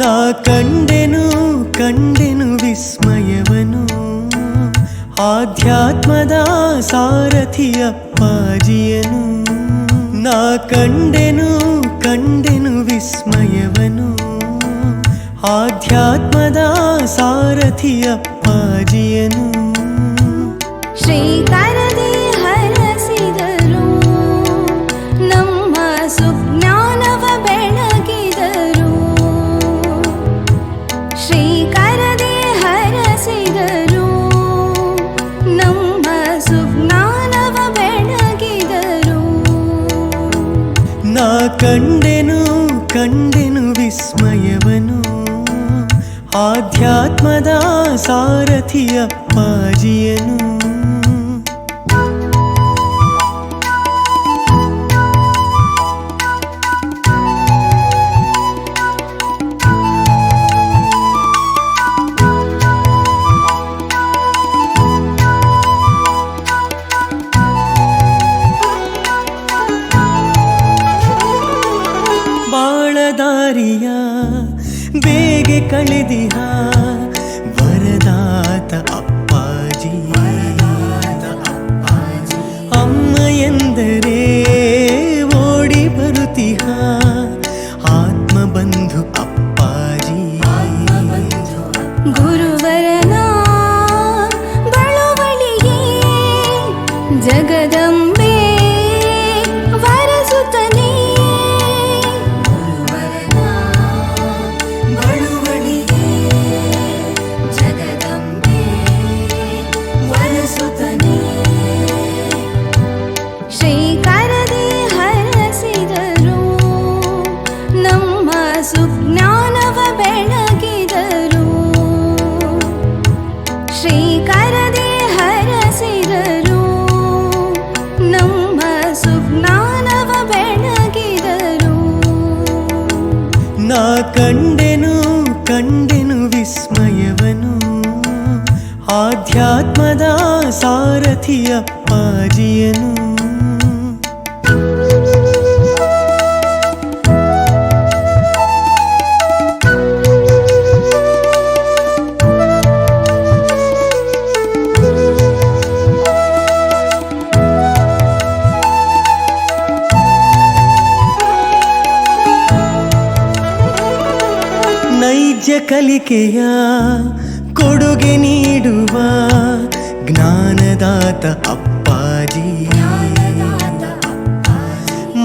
ನಾ ಕಂಡೆನು ಕಂಡೆನು ವಿಸ್ಮಯವನು. ಆಧ್ಯಾತ್ಮದ ಸಾರಥಿಯಪ್ಪಾಜಿಯನು ನಾ ಕಂಡೆನು ಕಂಡೆನು ವಿಸ್ಮಯವನು. ಆಧ್ಯಾತ್ಮದ ಸಾರಥಿಯಪ್ಪಾಜಿಯನು ಕಂಡೆನು ಕಂಡೆನು ವಿಸ್ಮಯವನು. ಆಧ್ಯಾತ್ಮದ ಸಾರಥಿಯಪ್ಪಾಜಿಯನು ಬಾಳದಾರಿಯ ಬೇಗೆ ಕಳೆದಿಹ ವರದಾತ ಅಪ್ಪಾಜಿ. ಅಮ್ಮ ಎಂದರೆ ಓಡಿ ಬರುತ್ತಿಹ ಆತ್ಮ ಬಂಧು ಅಪ್ಪಾಜಿ. ಗುರುವರನ ಬಳುವಳಿಗೆ ಜಗದಂಬೆ ಕಂಡೆನು ಕಂಡೆನು ವಿಸ್ಮಯವನು ಆಧ್ಯಾತ್ಮದ ಸಾರಥಿಯಪ್ಪಾಜಿಯನು ಕಲಿಕೆಯ ಕೊಡುಗೆ ನೀಡುವ ಜ್ಞಾನದಾತ ಅಪ್ಪಾಜಿ.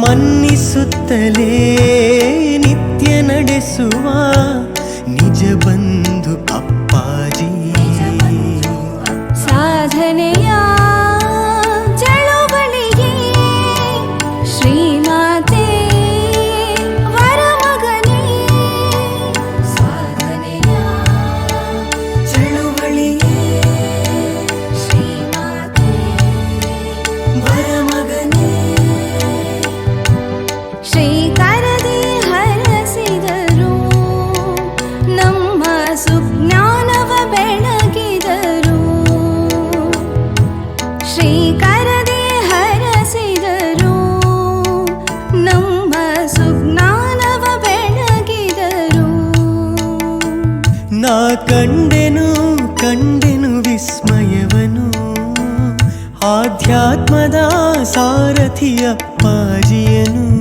ಮನ್ನಿಸುತ್ತಲೇ ನಿತ್ಯ ನಡೆಸುವ ನಿಜ ಬಂಧು ಅಪ್ಪಾಜಿ. ನಾ ಕಂಡೆನು ಕಂಡೆನು ವಿಸ್ಮಯವನು. ಆಧ್ಯಾತ್ಮದ ಸಾರಥಿಯಪ್ಪಾಜಿಯನು